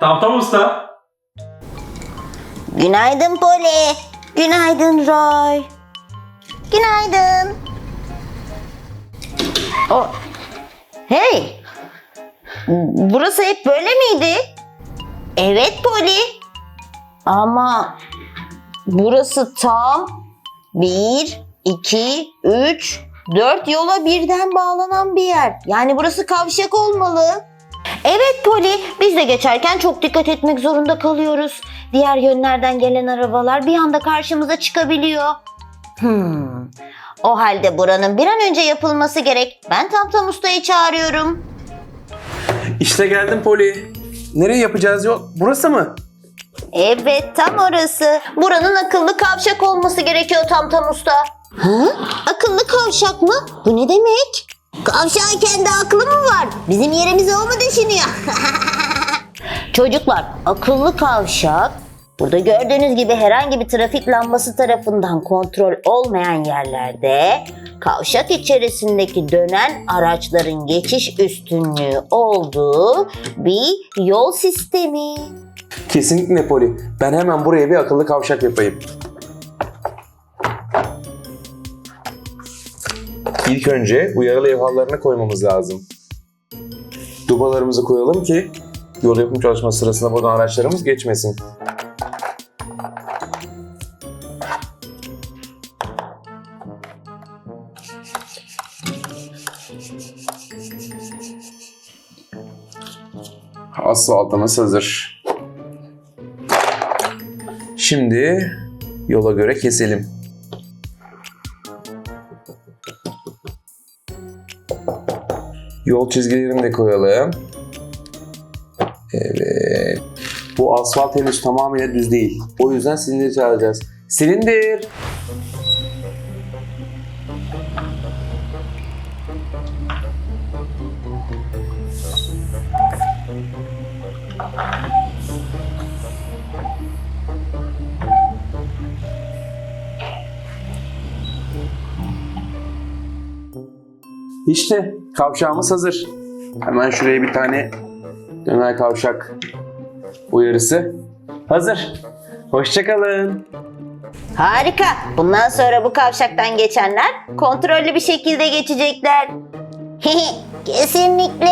Tamam usta. Günaydın Poli. Günaydın Roy. Günaydın. O. Hey. Burası hep böyle miydi? Evet Poli. Ama burası tam bir, iki, üç, dört yola birden bağlanan bir yer. Yani burası kavşak olmalı. Evet Poli, biz de geçerken çok dikkat etmek zorunda kalıyoruz. Diğer yönlerden gelen arabalar bir anda karşımıza çıkabiliyor. Hmm. O halde buranın bir an önce yapılması gerek. Ben Tam Tam Usta'yı çağırıyorum. İşte geldim Poli. Nereye yapacağız yol? Burası mı? Evet tam orası. Buranın akıllı kavşak olması gerekiyor Tam Tam Usta. Hı? Akıllı kavşak mı? Bu ne demek? Kavşağın kendi aklı mı var? Bizim yerimizi o mu düşünüyor? Çocuklar akıllı kavşak burada gördüğünüz gibi herhangi bir trafik lambası tarafından kontrol olmayan yerlerde kavşak içerisindeki dönen araçların geçiş üstünlüğü olduğu bir yol sistemi. Kesinlikle Poli. Ben hemen buraya bir akıllı kavşak yapayım. İlk önce uyarı levhalarını koymamız lazım. Dubalarımızı koyalım ki yol yapım çalışması sırasında buradan araçlarımız geçmesin. Asfaltımız hazır. Şimdi yola göre keselim. Yol çizgilerini de koyalım. Evet. Bu asfalt henüz tamamıyla düz değil. O yüzden silindir çağıracağız. Silindir. İşte kavşağımız hazır. Hemen şuraya bir tane döner kavşak uyarısı. Hazır. Hoşçakalın. Harika. Bundan sonra bu kavşaktan geçenler kontrollü bir şekilde geçecekler. Kesinlikle.